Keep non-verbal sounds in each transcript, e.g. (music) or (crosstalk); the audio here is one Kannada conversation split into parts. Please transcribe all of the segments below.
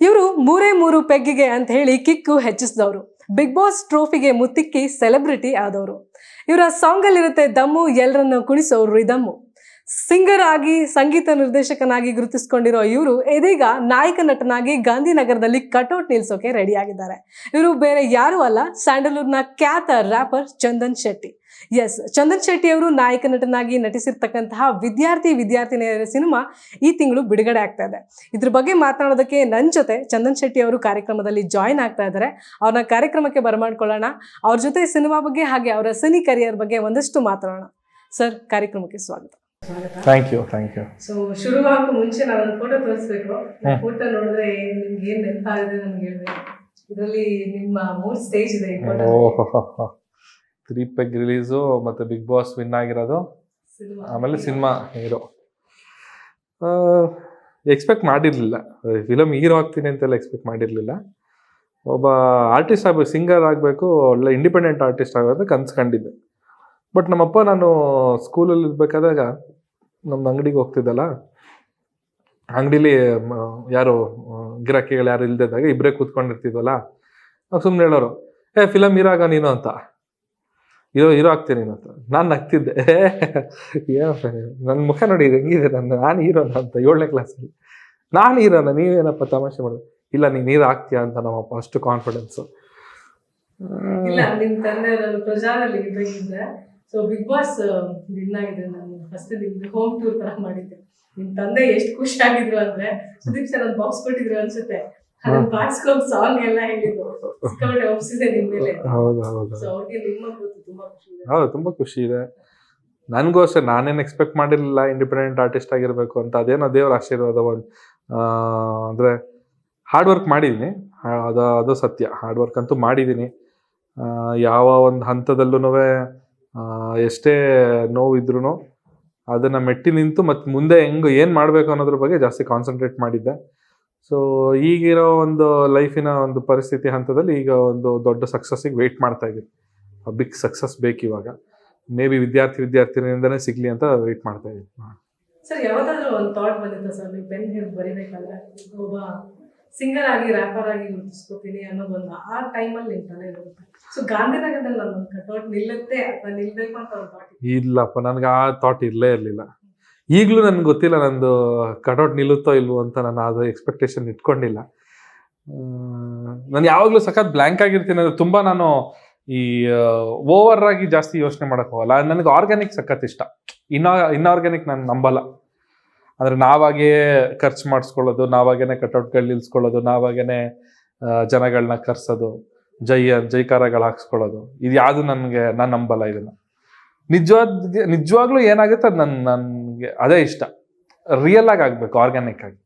ಇವರು ಮೂರೇ ಮೂರು ಪೆಗ್ಗಿಗೆ ಅಂತ ಹೇಳಿ ಕಿಕ್ಕು ಹೆಚ್ಚಿಸಿದವರು. ಬಿಗ್ ಬಾಸ್ ಟ್ರೋಫಿಗೆ ಮುತ್ತಿಕ್ಕಿ ಸೆಲೆಬ್ರಿಟಿ ಆದವರು. ಇವರ ಸಾಂಗಲ್ಲಿರುತ್ತೆ ದಮ್ಮು ಎಲ್ಲರನ್ನು ಕುಣಿಸೋ ರಿದಮ್ಮು ಸಿಂಗರ್ ಆಗಿ ಸಂಗೀತ ನಿರ್ದೇಶಕನಾಗಿ ಗುರುತಿಸಿಕೊಂಡಿರೋ ಇವರು ಇದೀಗ ನಾಯಕ ನಟನಾಗಿ ಗಾಂಧಿನಗರದಲ್ಲಿ ಕಟೌಟ್ ನಿಲ್ಸೋಕೆ ರೆಡಿ ಆಗಿದ್ದಾರೆ ಇವರು ಬೇರೆ ಯಾರೂ ಅಲ್ಲ ಸ್ಯಾಂಡಲ್ವುಡ್ನ ಖ್ಯಾತ ರ್ಯಾಪರ್ ಚಂದನ್ ಶೆಟ್ಟಿ. ಎಸ್ ಚಂದನ್ ಶೆಟ್ಟಿ ಅವರು ನಾಯಕ ನಟನಾಗಿ ನಟಿಸಿರ್ತಕ್ಕಂತಹ ವಿದ್ಯಾರ್ಥಿ ವಿದ್ಯಾರ್ಥಿನಿಯರ ಸಿನಿಮಾ ಈ ತಿಂಗಳು ಬಿಡುಗಡೆ ಆಗ್ತಾ ಇದೆ. ಇದ್ರ ಬಗ್ಗೆ ಮಾತನಾಡೋದಕ್ಕೆ ನನ್ನ ಜೊತೆ ಚಂದನ್ ಶೆಟ್ಟಿ ಅವರು ಕಾರ್ಯಕ್ರಮದಲ್ಲಿ ಜಾಯಿನ್ ಆಗ್ತಾ ಇದ್ದಾರೆ. ಅವ್ರನ್ನ ಕಾರ್ಯಕ್ರಮಕ್ಕೆ ಬರಮಾಡ್ಕೊಳ್ಳೋಣ. ಅವ್ರ ಜೊತೆ ಸಿನಿಮಾ ಬಗ್ಗೆ ಹಾಗೆ ಅವರ ಸಿನಿ ಕರಿಯರ್ ಬಗ್ಗೆ ಒಂದಷ್ಟು ಮಾತಾಡೋಣ ಸರ್, ಕಾರ್ಯಕ್ರಮಕ್ಕೆ ಸ್ವಾಗತ. Thank you thank you so ಶುರುವಾಗಕ್ಕೂ ಮುಂಚೆ ನಾನು ಒಂದು ಫೋಟೋ ತೋರಿಸ್ಬೇಕು. ಫೋಟೋ ನೋಡಿದ್ರೆ ನಿಮ್ಗೆ ಏನ್ ನೆನಪಾಗಿದೆ ನಮ್ಗೆ ಹೇಳ್ಬೇಕು. ಇದರಲ್ಲಿ ನಿಮ್ಮ ಮೂರ್ ಸ್ಟೇಜ್ ಇದೆ ಈ ಫೋಟೋ ತ್ರೀ ಪೆಗ್ ರಿಲೀಸು ಮತ್ತು ಬಿಗ್ ಬಾಸ್ ವಿನ್ ಆಗಿರೋದು. ಆಮೇಲೆ ಸಿನಿಮಾ ಹೀರೋ ಎಕ್ಸ್ಪೆಕ್ಟ್ ಮಾಡಿರಲಿಲ್ಲ. ಫಿಲಮ್ ಹೀರೋ ಆಗ್ತೀನಿ ಅಂತೆಲ್ಲ ಎಕ್ಸ್ಪೆಕ್ಟ್ ಮಾಡಿರಲಿಲ್ಲ. ಒಬ್ಬ ಆರ್ಟಿಸ್ಟ್ ಆಗಬೇಕು ಸಿಂಗರ್ ಆಗಬೇಕು ಒಳ್ಳೆ ಇಂಡಿಪೆಂಡೆಂಟ್ ಆರ್ಟಿಸ್ಟ್ ಆಗೋದು ಕನ್ಸ್ಕೊಂಡಿದ್ದೆ ಬಟ್ ನಮ್ಮಪ್ಪ ನಾನು ಸ್ಕೂಲಲ್ಲಿ ಇರ್ಬೇಕಾದಾಗ ನಮ್ಮ ಅಂಗಡಿಗೆ ಹೋಗ್ತಿದ್ದಲ್ಲ, ಅಂಗಡಿಲಿ ಯಾರು ಗಿರಾಕಿಗಳು ಯಾರು ಇಲ್ದಿದ್ದಾಗ ಇಬ್ಬರೇ ಕೂತ್ಕೊಂಡಿರ್ತಿದ್ವಲ್ಲ, ನಾವು ಸುಮ್ಮನೆ ಹೇಳೋರು, ಏ ಫಿಲಮ್ ಇರಾಗ ನೀನು ಅಂತ. ಇರೋ ಹೀರೋ ಆಗ್ತೀನಿ ನೀನು ಅಂತ. ನಾನು ನಗ್ತಿದ್ದೆ. (laughs) ನನ್ನ ಮುಖ ನೋಡಿ ಹೆಂಗಿದೆ ನನ್ನ, ನಾನು ಹೀರೋನ ಅಂತ ಏಳನೇ ಕ್ಲಾಸಲ್ಲಿ ನಾನು ಹೀರೋನ, ನೀವೇನಪ್ಪ ತಮಾಷೆ ಮಾಡೋದು? ಇಲ್ಲ, ನೀನು ಹೀರೋ ಆಗ್ತೀಯಾ ಅಂತ ನಮ್ಮಪ್ಪ ಅಷ್ಟು ಕಾನ್ಫಿಡೆನ್ಸು ಇಲ್ಲ ನಿಮ್ಮ ತಂದೆ ನಾನು ಸೊ ಬಿಗ್ ಬಾಸ್ ವಿನ್ ಆಗಿದೆ ನಾನು ಫಸ್ಟ್ ನಿಮ್ದು ಹೋಮ್ ಟೂರ್ ತರ ಮಾಡಿದ್ದೆ. ನಿಮ್ ತಂದೆ ಎಷ್ಟು ಖುಷಿ ಆಗಿದ್ರು ಅಂದ್ರೆ ಸುದೀಪ್ ಸರ್ ಒಂದು ಬಾಕ್ಸ್ ಕೊಟ್ಟಿದ್ರು ಅನ್ಸುತ್ತೆ. ಅದನ್ನ ಬಾರಿಸ್ಕೊಂಡು ಸಾಂಗ್ ಎಲ್ಲ ಹೇಳಿದ್ರು. ಸಿಕ್ಕಾಪಟ್ಟೆ ಒಪ್ಸಿದೆ ನಿಮ್ ಮೇಲೆ. ಹೌದು ಹೌದು. ಸೊ ಅವ್ರಿಗೆ ನಿಮ್ಮ ಕುರಿತು ತುಂಬಾ ಖುಷಿ ಇದೆ. ಹೌದು ತುಂಬಾ ಖುಷಿ ಇದೆ. ನನಗೂ ಅಷ್ಟೇ ನಾನೇನು ಎಕ್ಸ್ಪೆಕ್ಟ್ ಮಾಡಿರಲಿಲ್ಲ ಇಂಡಿಪೆಂಡೆಂಟ್ ಆರ್ಟಿಸ್ಟ್ ಆಗಿರಬೇಕು ಅಂತ ಅದೇನೋ ದೇವ್ರ ಆಶೀರ್ವಾದ ಒಂದು ಅಂದರೆ ಹಾರ್ಡ್ ವರ್ಕ್ ಮಾಡಿದ್ದೀನಿ ಅದು ಅದು ಸತ್ಯ. ಹಾರ್ಡ್ ವರ್ಕ್ ಅಂತೂ ಮಾಡಿದ್ದೀನಿ ಯಾವ ಒಂದು ಹಂತದಲ್ಲೂ ಎಷ್ಟೇ ನೋವಿದ್ರೂ ಅದನ್ನು ಮೆಟ್ಟಿ ನಿಂತು ಮತ್ತು ಮುಂದೆ ಹೆಂಗೆ ಏನು ಮಾಡಬೇಕು ಅನ್ನೋದ್ರ ಬಗ್ಗೆ ಜಾಸ್ತಿ ಕಾನ್ಸಂಟ್ರೇಟ್ ಮಾಡಿದ್ದೆ. ಸೊ ಈಗಿರೋ ಒಂದು ಲೈಫಿನ ಒಂದು ಪರಿಸ್ಥಿತಿ ಹಂತದಲ್ಲಿ ಈಗ ಒಂದು ದೊಡ್ಡ ಸಕ್ಸಸ್ಸಿಗೆ ವೆಯ್ಟ್ ಮಾಡ್ತಾ ಇದ್ದೀನಿ ಬಿಗ್ ಸಕ್ಸಸ್ ಬೇಕು ಇವಾಗ. ಮೇ ಬಿ ವಿದ್ಯಾರ್ಥಿ ವಿದ್ಯಾರ್ಥಿನಿಂದನೇ ಸಿಗಲಿ ಅಂತ ವೆಯ್ಟ್ ಮಾಡ್ತಾ ಇದ್ದೀನಿ ಸರ್, ಯಾವತ್ತಾದ್ರೂ ಒಂದು ಥಾಟ್ ಬಂದಿತ್ತು ಸರ್? ನೀವು ಹಿಡಿದು ಬರೀಬೇಕಲ್ಲ. ಒಬ್ಬ ಸಿಂಗರ್ ಆಗಿ ರ್ಯಾಪರ್ ಆಗಿ ಗುರುತಿಸ್ಕೊತೀನಿ ಅನ್ನೋದೊಂದು ಆ ಟೈಮಲ್ಲಿ ನಿಮ್ ತಲೆ ಇರುತ್ತೆ. ಸೊ ಗಾಂಧಿನಗರದಲ್ಲಿ ಒಂದು ಕಟೌಟ್ ನಿಲ್ಲುತ್ತೆ ಅಥವಾ ನಿಲ್ಬೇಕು ಅಂತ ಒಂದು ಥಾಟ್ ಇಲ್ಲಪ್ಪ, ನನಗೆ ಆ ಥಾಟ್ ಇರಲೇ ಇರಲಿಲ್ಲ. ಈಗಲೂ ನನಗೆ ಗೊತ್ತಿಲ್ಲ ನಂದು ಕಟೌಟ್ ನಿಲ್ಲುತ್ತೋ ಇಲ್ವೋ ಅಂತ ನಾನು ಅದು ಎಕ್ಸ್ಪೆಕ್ಟೇಷನ್ ಇಟ್ಕೊಂಡಿಲ್ಲ. ನಾನು ಯಾವಾಗಲೂ ಸಖತ್ ಬ್ಲ್ಯಾಂಕ್ ಆಗಿರ್ತೀನಿ. ಅಂದರೆ ತುಂಬ ನಾನು ಈ ಓವರ್ ಆಗಿ ಜಾಸ್ತಿ ಯೋಚನೆ ಮಾಡಕ್ ಹೋಗಲ್ಲ. ನನಗೆ ಆರ್ಗ್ಯಾನಿಕ್ ಸಖತ್ ಇಷ್ಟ. ಇನ್ನ ಇನ್ಆರ್ಗ್ಯಾನಿಕ್ ನಾನು ನಂಬಲ್ಲ. ಅಂದರೆ ನಾವಾಗಿಯೇ ಖರ್ಚು ಮಾಡಿಸ್ಕೊಳ್ಳೋದು, ನಾವಾಗೇನೆ ಕಟೌಟ್ಗಳು ನಿಲ್ಸ್ಕೊಳ್ಳೋದು, ನಾವಾಗೇನೆ ಜನಗಳನ್ನ ಕರ್ಸೋದು, ಜೈ ಜೈಕಾರಗಳು ಹಾಕ್ಸ್ಕೊಳ್ಳೋದು. ಇದು ಯಾವುದು ನನಗೆ, ನಾನು ನಂಬಲ್ಲ ಇದನ್ನು. ನಿಜವಾದ ನಿಜವಾಗ್ಲೂ ಏನಾಗುತ್ತೆ ಅದು ನನ್ನ ನನಗೆ ಅದೇ ಇಷ್ಟ. ರಿಯಲ್ ಆಗಿ ಆಗಬೇಕು ಆರ್ಗ್ಯಾನಿಕ್ ಆಗಿ.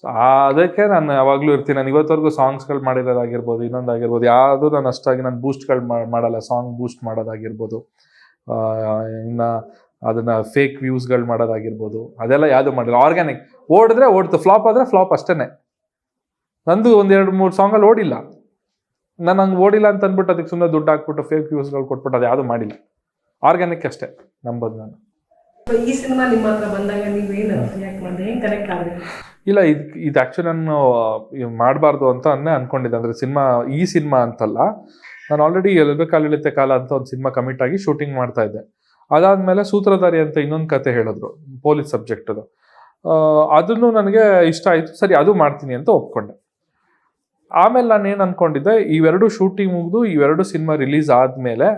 ಸೊ ಅದಕ್ಕೆ ನಾನು ಯಾವಾಗಲೂ ಇರ್ತೀನಿ. ನಾನು ಇವತ್ತವರೆಗೂ ಸಾಂಗ್ಸ್ಗಳು ಮಾಡಿರೋದಾಗಿರ್ಬೋದು, ಇನ್ನೊಂದಾಗಿರ್ಬೋದು, ಯಾವುದು ನಾನು ಅಷ್ಟಾಗಿ ನಾನು ಬೂಸ್ಟ್ಗಳು ಮಾಡಲ್ಲ. ಸಾಂಗ್ ಬೂಸ್ಟ್ ಮಾಡೋದಾಗಿರ್ಬೋದು. ಇನ್ನ ಅದನ್ನ ಫೇಕ್ ವ್ಯೂಸ್ಗಳು ಮಾಡೋದಾಗಿರ್ಬೋದು. ಅದೆಲ್ಲ ಯಾವುದು ಮಾಡಿಲ್ಲ. ಆರ್ಗ್ಯಾನಿಕ್ ಓಡಿದ್ರೆ ಓಡ್ತು. ಫ್ಲಾಪ್ ಆದರೆ ಫ್ಲಾಪ್ ಅಷ್ಟೇನೆ. ನಂದು ಒಂದೆರಡು ಎರಡು ಮೂರು ಸಾಂಗಲ್ಲಿ ಓಡಿಲ್ಲ. ನಾನು ಹಂಗೆ ಓಡಿಲ್ಲ ಅಂತ ಅಂದ್ಬಿಟ್ಟು ಅದಕ್ಕೆ ಸುಮ್ಮನೆ ದುಡ್ಡು ಹಾಕ್ಬಿಟ್ಟು ಫೇಕ್ ವ್ಯೂಸ್ಗಳು ಕೊಟ್ಬಿಟ್ಟು ಅದು ಯಾವುದು ಮಾಡಿಲ್ಲ. ಆರ್ಗ್ಯಾನಿಕ್ ಅಷ್ಟೇ ನಂಬೋದು ನಾನು. ಈ ಸಿನಿಮಾ ನಿಮ್ಮ ಹತ್ರ ಬಂದಾಗ ನೀವೇನು ರಿಯಾಕ್ಟ್ ಮಾಡಿದ್ರೆ? ಹೆಂಗ್ ಕನೆಕ್ಟ್ ಆಗಿದೆ ಇಲ್ಲ ಇದು ಇದು ಆ್ಯಕ್ಚುಲಿ ನಾನು ಮಾಡಬಾರ್ದು ಅಂತ ಅನ್ನೇ ಅನ್ಕೊಂಡಿದ್ದೆ. ಅಂದರೆ ಸಿನಿಮಾ ಈ ಸಿನಿಮಾ ಅಂತಲ್ಲ. ನಾನು ಆಲ್ರೆಡಿ ಎಲ್ಬೆ ಕಾಲಿಳಿತೆ ಕಾಲ ಅಂತ ಒಂದು ಸಿನಿಮಾ ಕಮಿಟ್ ಆಗಿ ಶೂಟಿಂಗ್ ಮಾಡ್ತಾ ಇದ್ದೆ. ಅದಾದ್ಮೇಲೆ ಸೂತ್ರಧಾರಿ ಅಂತ ಇನ್ನೊಂದು ಕತೆ ಹೇಳಿದ್ರು, ಪೊಲೀಸ್ ಸಬ್ಜೆಕ್ಟ್ ಅದು. ಅದನ್ನು ನನಗೆ ಇಷ್ಟ ಆಯಿತು, ಸರಿ ಅದು ಮಾಡ್ತೀನಿ ಅಂತ ಒಪ್ಕೊಂಡೆ. ಆಮೇಲೆ ನಾನು ಏನು ಅನ್ಕೊಂಡಿದ್ದೆ, ಇವೆರಡು ಶೂಟಿಂಗ್ ಮುಗಿದು ಇವೆರಡು ಸಿನಿಮಾ ರಿಲೀಸ್ ಆದಮೇಲೆ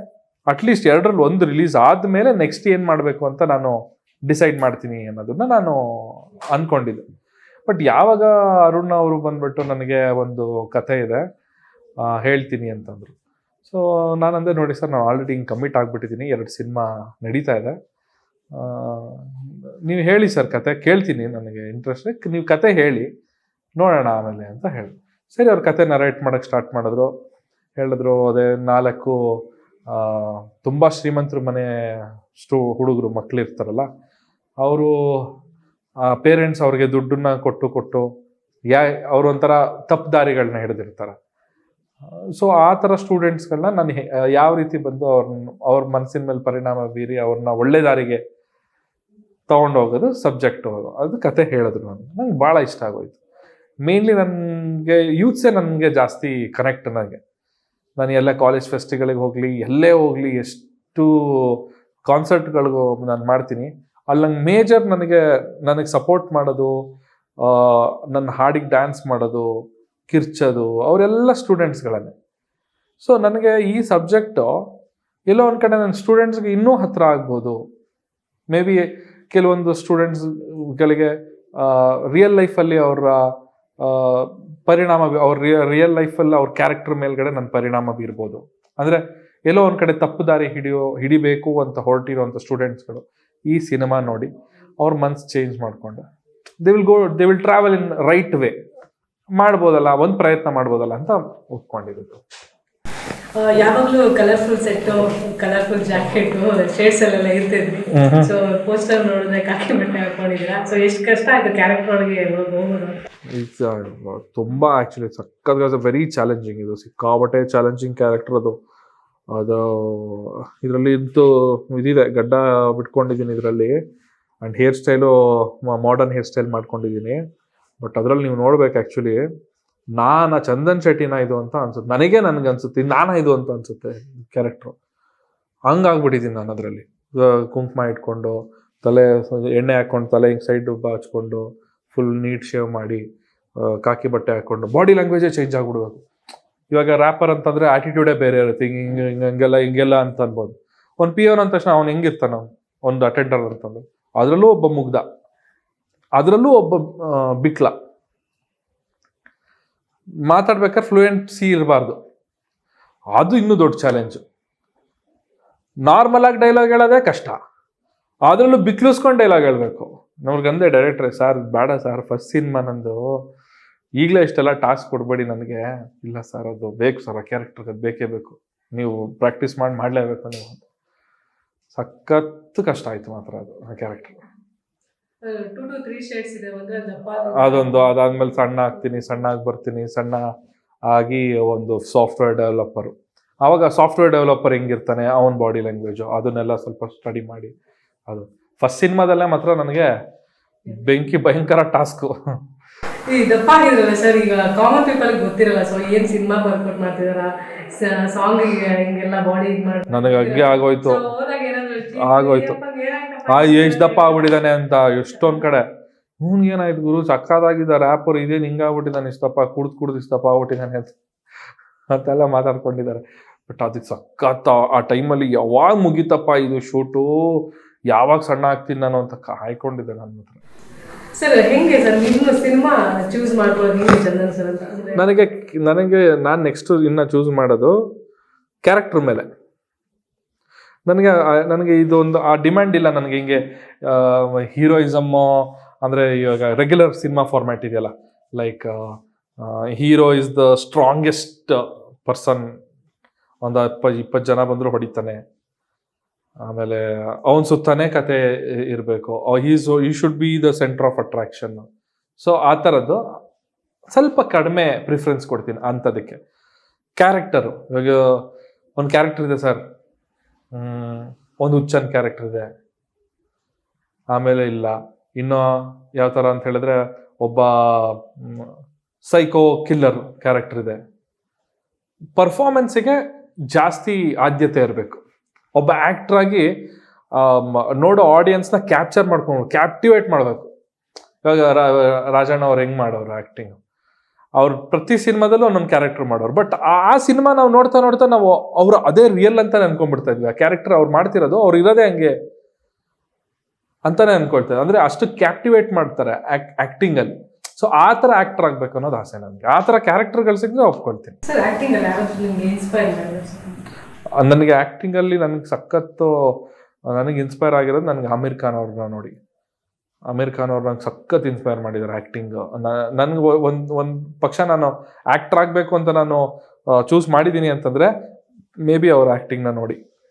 ಅಟ್ಲೀಸ್ಟ್ ಎರಡರಲ್ಲಿ ಒಂದು ರಿಲೀಸ್ ಆದಮೇಲೆ ನೆಕ್ಸ್ಟ್ ಏನು ಮಾಡಬೇಕು ಅಂತ ನಾನು ಡಿಸೈಡ್ ಮಾಡ್ತೀನಿ ಅನ್ನೋದನ್ನ ನಾನು ಅನ್ಕೊಂಡಿದ್ದೆ. ಬಟ್ ಯಾವಾಗ ಅರುಣ್ ಅವರು ಬಂದ್ಬಿಟ್ಟು ನನಗೆ ಒಂದು ಕತೆ ಇದೆ ಹೇಳ್ತೀನಿ ಅಂತಂದ್ರು. ಸೊ ನಾನಂದೆ ನೋಡಿ ಸರ್ ನಾನು ಆಲ್ರೆಡಿ ಹಿಂಗೆ ಕಮಿಟ್ ಆಗಿಬಿಟ್ಟಿದ್ದೀನಿ ಎರಡು ಸಿನಿಮಾ ನಡೀತಾ ಇದೆ. ನೀವು ಹೇಳಿ ಸರ್ ಕತೆ, ಕೇಳ್ತೀನಿ ನನಗೆ ಇಂಟ್ರೆಸ್ಟ್ ನೀವು ಕತೆ ಹೇಳಿ, ನೋಡೋಣ ಆಮೇಲೆ ಅಂತ ಹೇಳಿ. ಸರಿ, ಅವ್ರ ಕತೆ ನರೇಟ್ ಮಾಡೋಕ್ಕೆ ಸ್ಟಾರ್ಟ್ ಮಾಡಿದ್ರು. ಹೇಳಿದ್ರು, ಅದೇ ನಾಲ್ಕು ತುಂಬ ಶ್ರೀಮಂತರ ಮನೆ ಸ್ಟು ಹುಡುಗರು ಮಕ್ಕಳು ಇರ್ತಾರಲ್ಲ, ಅವರು ಪೇರೆಂಟ್ಸ್ ಅವ್ರಿಗೆ ದುಡ್ಡನ್ನ ಕೊಟ್ಟು ಕೊಟ್ಟು, ಯಾ, ಅವರು ಒಂಥರ ತಪ್ಪು ದಾರಿಗಳನ್ನ ಹಿಡಿದಿರ್ತಾರೆ. ಸೊ ಆ ಥರ ಸ್ಟೂಡೆಂಟ್ಸ್ಗಳನ್ನ ನಾನು ಯಾವ ರೀತಿ ಬಂದು ಅವ್ರನ್ನ, ಅವ್ರ ಮನಸ್ಸಿನ ಮೇಲೆ ಪರಿಣಾಮ ಬೀರಿ ಅವ್ರನ್ನ ಒಳ್ಳೆ ದಾರಿಗೆ ತಗೊಂಡು ಹೋಗೋದು ಸಬ್ಜೆಕ್ಟ್ ಅದು. ಕತೆ ಹೇಳಿದ್ರು ನಾನು ನಂಗೆ ಭಾಳ ಇಷ್ಟ ಆಗೋಯ್ತು. ಮೇನ್ಲಿ ನನಗೆ ಯೂತ್ಸೇ ನನಗೆ ಜಾಸ್ತಿ ಕನೆಕ್ಟ್ ನನಗೆ ನಾನು ಎಲ್ಲ ಕಾಲೇಜ್ ಫೆಸ್ಟಿಗಳಿಗೆ ಹೋಗಲಿ, ಎಲ್ಲೇ ಹೋಗಲಿ, ಎಷ್ಟು ಕಾನ್ಸರ್ಟ್ಗಳಿಗೂ ನಾನು ಮಾಡ್ತೀನಿ. ಅಲ್ಲಿ ನಂಗೆ ಮೇಜರ್ ನನಗೆ ನನಗೆ ಸಪೋರ್ಟ್ ಮಾಡೋದು ನನ್ನ ಹಾಡಿಗೆ ಡ್ಯಾನ್ಸ್ ಮಾಡೋದು ಕಿರ್ಚೋದು, ಅವರೆಲ್ಲ ಸ್ಟೂಡೆಂಟ್ಸ್ಗಳನ್ನೇ ಸೊ ನನಗೆ ಈ ಸಬ್ಜೆಕ್ಟು ಎಲ್ಲೋ ಒಂದು ಕಡೆ ನನ್ನ ಸ್ಟೂಡೆಂಟ್ಸ್ಗೆ ಇನ್ನೂ ಹತ್ತಿರ ಆಗ್ಬೋದು. ಮೇ ಬಿ ಕೆಲವೊಂದು ಸ್ಟೂಡೆಂಟ್ಸ್ಗಳಿಗೆ ರಿಯಲ್ ಲೈಫಲ್ಲಿ ಅವರ ಪರಿಣಾಮ ಅವ್ರ ರಿಯಲ್ ಲೈಫಲ್ಲಿ ಅವ್ರ ಕ್ಯಾರೆಕ್ಟರ್ ಮೇಲ್ಗಡೆ ನನ್ನ ಪರಿಣಾಮ ಬೀರ್ಬೋದು. ಅಂದರೆ ಎಲ್ಲೋ ಒಂದು ಕಡೆ ತಪ್ಪು ದಾರಿ ಹಿಡಿಯೋ, ಹಿಡಿಬೇಕು ಅಂತ ಹೊರಟಿರೋಂಥ ಸ್ಟೂಡೆಂಟ್ಸ್ಗಳು ಈ ಸಿನಿಮಾ ನೋಡಿ, ಅವ್ರ ಮನ್ಸು ಚೇಂಜ್ ಮಾಡಿಕೊಂಡು. They will go they will travel in right way ಮಾಡ್ಬೋದಲ್ಲ ಒಂದು ಪ್ರಯತ್ನ ಮಾಡ್ಬೋದಲ್ಲ ಅಂತ ಒಪ್ಕೊಂಡಿರೋದು ಯಾವಾಗಲೂ colourful set colourful jacket shades ಅಲ್ಲೆಲ್ಲ ಇರ್ತಿದ್ವಿ. ಸೊ ಪೋಸ್ಟರ್ ನೋಡಿದ್ರೆ ಕಾಕಿ ಬಟ್ಟೆ ಹಾಕೊಂಡಿದ್ದೀರಾ? ಸೊ ಎಷ್ಟು ಕಷ್ಟ ಆಯ್ತು ಕ್ಯಾರೆಕ್ಟರ್ ಒಳಗೆ ಹೋಗೋದು? ತುಂಬಾ ಆ್ಯಕ್ಚುಲಿ ಸಕ್ಕತ್ ವೆರಿ ಚಾಲೆಂಜಿಂಗ್ ಇದು. ಸಿಕ್ಕಾಬಟ್ಟೆ ಚಾಲೆಂಜಿಂಗ್ ಕ್ಯಾರೆಕ್ಟರ್ ಅದು. ಅದು ಇದರಲ್ಲಿ ಇಂತೂ ಇದಿದೆ ಗಡ್ಡ ಬಿಟ್ಕೊಂಡಿದ್ದೀನಿ ಇದರಲ್ಲಿ. And hair style modern hair style ಮಾಡ್ಕೊಂಡಿದ್ದೀನಿ. ಬಟ್ ಅದರಲ್ಲಿ ನೀವು ನೋಡ್ಬೇಕು ಆ್ಯಕ್ಚುಲಿ ನಾನ ಚಂದನ್ ಶೆಟ್ಟಿನ ಇದು ಅಂತ ಅನ್ಸುತ್ತೆ. ನನಗೆ ನನಗೆ ಅನ್ಸುತ್ತೆ. ನಾನ ಇದು ಅಂತ ಅನ್ಸುತ್ತೆ ಕ್ಯಾರೆಕ್ಟ್ರು ಹಂಗಾಗ್ಬಿಟ್ಟಿದ್ದೀನಿ ನಾನು ಅದರಲ್ಲಿ. ಕುಂಕುಮ ಇಟ್ಕೊಂಡು, ತಲೆ ಎಣ್ಣೆ ಹಾಕ್ಕೊಂಡು ತಲೆ ಹಿಂಗೆ ಸೈಡ್ ಹಚ್ಕೊಂಡು ಫುಲ್ ನೀಟ್ ಶೇವ್ ಮಾಡಿ ಕಾಕಿ ಬಟ್ಟೆ ಹಾಕ್ಕೊಂಡು ಬಾಡಿ ಲ್ಯಾಂಗ್ವೇಜೇ ಚೇಂಜ್ ಆಗ್ಬಿಡ್ಬೇಕು. ಇವಾಗ ರ್ಯಾಪರ್ ಅಂತಂದ್ರೆ ಆಟಿಟ್ಯೂಡೇ ಬೇರೆ ಇರುತ್ತೆ. ಹಿಂಗೆ ಹಿಂಗೆ ಹಿಂಗೆ, ಹಂಗೆಲ್ಲ, ಹಿಂಗೆಲ್ಲ ಅಂತ ಅನ್ಬೋದು. ಒಂದು ಪಿ ಅಂದ ತಕ್ಷಣ ಅವ್ನು ಹೆಂಗಿರ್ತಾನ? ಅವ್ನು ಒಂದು ಅಟೆಂಡರ್ ಅಂತಂದು ಅದರಲ್ಲೂ ಒಬ್ಬ ಮುಗ್ಧ. ಅದರಲ್ಲೂ ಒಬ್ಬ ಬಿಕ್ಲಾ. ಮಾತಾಡ್ಬೇಕಾದ್ರೆ ಫ್ಲೂಯೆಂಟ್ಸಿ ಇರಬಾರ್ದು. ಅದು ಇನ್ನೂ ದೊಡ್ಡ ಚಾಲೆಂಜು ನಾರ್ಮಲ್ ಆಗಿ ಡೈಲಾಗ್ ಹೇಳೋದೇ ಕಷ್ಟ. ಅದರಲ್ಲೂ ಬಿಕ್ಲಿಸ್ಕೊಂಡು ಡೈಲಾಗ್ ಹೇಳಬೇಕು. ನಮ್ಗಂದೆ ಡೈರೆಕ್ಟ್ರೆ ಸರ್, ಬೇಡ ಸರ್ ಫಸ್ಟ್ ಸಿನಿಮಾ ನಂದು. ಈಗಲೇ ಇಷ್ಟೆಲ್ಲ ಟಾಸ್ಕ್ ಕೊಡಬೇಡಿ ನನಗೆ. ಇಲ್ಲ ಸರ್, ಅದು ಬೇಕು ಸರ್, ಆ ಕ್ಯಾರೆಕ್ಟರ್ಗೆ ಅದು ಬೇಕೇ ಬೇಕು. ನೀವು ಪ್ರಾಕ್ಟೀಸ್ ಮಾಡಿ ಮಾಡಲೇಬೇಕು ನೀವು. ಸಖತ್ತು ಕಷ್ಟ ಆಯಿತು ಮಾತ್ರ ಅದು, ಆ character two to three shades ಇದೆ ಒಂದ್ರೆ ದಪ್ಪ ಅದೊಂದು ಅದಾದ್ಮೇಲೆ ಸಣ್ಣ ಆಗ್ತೀನಿ ಸಣ್ಣ ಆಗಿ ಬರ್ತೀನಿ ಸಣ್ಣ ಆಗಿ ಒಂದು ಸಾಫ್ಟ್ವೇರ್ ಡೆವಲಪರು ಆವಾಗ ಸಾಫ್ಟ್ವೇರ್ ಡೆವಲಪರ್ ಹೆಂಗಿರ್ತಾನೆ ಅವನ ಬಾಡಿ ಲ್ಯಾಂಗ್ವೇಜು ಅದನ್ನೆಲ್ಲ ಸ್ವಲ್ಪ ಸ್ಟಡಿ ಮಾಡಿ. ಅದು ಫಸ್ಟ್ ಸಿನಿಮಾದಲ್ಲೇ ಮಾತ್ರ ನನಗೆ ಬೆಂಕಿ ಭಯಂಕರ ಟಾಸ್ಕು ಈ ದಪ್ಪ ಆಗಿದ್ರಲ್ಲ ಸರ್ ಈಗ ಕಾಮನ್ ಗೊತ್ತಿರಲ್ಲ ಸೊ ಏನ್ ಸಿನಿಮಾ ಬರ್ಕೊಟ್ ಮಾಡ್ತಿದಾರ ಸಾಂಗ್ ಹಿಂಗೆಲ್ಲ ಬಾಡಿ ಮಾಡಿ ನನಗೆ ಹಂಗೆ ಆಗೋಯ್ತು. ಆಗೋಯ್ತು. ಆ ಏಜ್ ದಪ್ಪ ಆಗ್ಬಿಟ್ಟಿದ್ದಾನೆ ಅಂತ ಎಷ್ಟೊಂದ್ ಕಡೆ. ಹ್ಞೂ ಏನಾಯ್ತು ಗುರು? ಸಕ್ಕದಾಗಿದ್ದ ರ್ಯಾಪರ್ ಇದೇನು ಹಿಂಗಾಗ್ಬಿಟ್ಟಿದ್ದಾನೆ ಇಷ್ಟಪ್ಪ. ಕುಡ್ದು ಕುಡ್ದು ಇಷ್ಟಪ್ಪ ಆಗ್ಬಿಟ್ಟಿದ್ದಾನೆ ಅಂತ. ಅಂತೆಲ್ಲ ಮಾತಾಡ್ಕೊಂಡಿದ್ದಾರೆ. ಬಟ್ ಅದಕ್ಕೆ ಸಕ್ಕತ್ತ ಆ- ಟೈಮಲ್ಲಿ ಯಾವಾಗ ಮುಗೀತಪ್ಪ ಇದು ಶೂಟು? ಯಾವಾಗ ಸಣ್ಣ ಆಗ್ತೀನಿ ನಾನು ಅಂತ ಕಾಯ್ಕೊಂಡಿದ್ದೆ ನನ್ನ ಹತ್ರ. ನನಗೆ ನನಗೆ ನಾನು ನೆಕ್ಸ್ಟ್ ಇನ್ನ ಚೂಸ್ ಮಾಡೋದು ಕ್ಯಾರೆಕ್ಟರ್ ಮೇಲೆ. ನನಗೆ ನನಗೆ ಇದೊಂದು, ಆ ಡಿಮ್ಯಾಂಡ್ ಇಲ್ಲ ನನಗೆ ಹಿಂಗೆ ಹೀರೋಯಿಸಮ್ಮು ಅಂದರೆ ಇವಾಗ ರೆಗ್ಯುಲರ್ ಸಿನಿಮಾ ಫಾರ್ಮ್ಯಾಟ್ ಇದೆಯಲ್ಲ like hero is the strongest person ಒಂದು ಇಪ್ಪ ಇಪ್ಪತ್ತು ಜನ ಬಂದರೂ ಹೊಡಿತಾನೆ. ಆಮೇಲೆ ಅವನ ಸುತ್ತಾನೆ ಕತೆ ಇರಬೇಕು. Is he should be the centre of attraction so ಆ ಥರದ್ದು ಸ್ವಲ್ಪ ಕಡಿಮೆ ಪ್ರಿಫರೆನ್ಸ್ ಕೊಡ್ತೀನಿ ಅಂಥದಕ್ಕೆ. ಕ್ಯಾರೆಕ್ಟರು ಇವಾಗ, ಒಂದು ಕ್ಯಾರೆಕ್ಟರ್ ಇದೆ ಸರ್. ಒಂದು ಹುಚ್ಚನ್ ಕ್ಯಾರೆಕ್ಟರ್ ಇದೆ. ಆಮೇಲೆ ಇಲ್ಲ. ಇನ್ನು ಯಾವ ಥರ ಅಂತ ಹೇಳಿದ್ರೆ ಒಬ್ಬ ಸೈಕೋ ಕಿಲ್ಲರ್ ಕ್ಯಾರೆಕ್ಟರ್ ಇದೆ. ಪರ್ಫಾರ್ಮೆನ್ಸಿಗೆ ಜಾಸ್ತಿ ಆದ್ಯತೆ ಇರಬೇಕು. ಒಬ್ಬ ಆಕ್ಟರ್ ಆಗಿ ನೋಡೋ ಆಡಿಯನ್ಸ್ನ ಕ್ಯಾಪ್ಚರ್ ಮಾಡ್ಕೊಂಡು ಕ್ಯಾಪ್ಟಿವೇಟ್ ಮಾಡಬೇಕು. ಇವಾಗ ರಾಜಣ್ಣ ಅವ್ರು ಹೆಂಗ್ ಮಾಡೋರು ಆಕ್ಟಿಂಗ್ ಅವ್ರು ಪ್ರತಿ ಸಿನಿಮಾದಲ್ಲೂ ಒಂದೊಂದು ಕ್ಯಾರೆಕ್ಟರ್ ಮಾಡೋರು. ಬಟ್ ಆ ಸಿನಿಮಾ ನಾವು ನೋಡ್ತಾ ನೋಡ್ತಾ ನಾವು ಅವರು ಅದೇ ರಿಯಲ್ ಅಂತ ಅನ್ಕೊಂಡ್ಬಿಡ್ತಾ ಇದ್ವಿ. ಆ ಕ್ಯಾರೆಕ್ಟರ್ ಅವ್ರು ಮಾಡ್ತಿರೋದು ಅವ್ರು ಇರೋದೇ ಹಂಗೆ ಅಂತಾನೆ ಅನ್ಕೊಳ್ತಾರೆ ಅಂದ್ರೆ ಅಷ್ಟು ಕ್ಯಾಪ್ಟಿವೇಟ್ ಮಾಡ್ತಾರೆ ಆಕ್ಟಿಂಗ್ ಅಲ್ಲಿ. ಸೊ ಆ ತರ ಆಕ್ಟರ್ ಆಗ್ಬೇಕು ಅನ್ನೋದು ಆಸೆ ನನಗೆ. ಆ ತರ ಕ್ಯಾರೆಕ್ಟರ್ಗಳು ಸಿಕ್ಕರೆ ಒಪ್ಕೊಳ್ತೀನಿ. ನನಗೆ ಆಕ್ಟಿಂಗ್ ಅಲ್ಲಿ ನನಗೆ ಸಖತ್ತು ನನಗೆ ಇನ್ಸ್ಪೈರ್ ಆಗಿರೋದು ನನಗೆ ಆಮಿರ್ ಖಾನ್ ಅವ್ರನ್ನ ನೋಡಿ. ಅಮೀರ್ ಖಾನ್ ಅವ್ರು ನಂಗೆ ಸಖತ್ ಇನ್ಸ್ಪೈರ್ ಮಾಡಿದ್ದಾರೆ ಆ್ಯಕ್ಟಿಂಗ್ ನನಗೆ ಒಂದು ಒಂದು ಪಕ್ಷ ನಾನು ಆ್ಯಕ್ಟರ್ ಆಗಬೇಕು ಅಂತ ನಾನು ಚೂಸ್ ಮಾಡಿದ್ದೀನಿ ಅಂತಂದರೆ ಮೇ ಬಿ ಅವ್ರ ಆ್ಯಕ್ಟಿಂಗ್ನ ನೋಡಿ.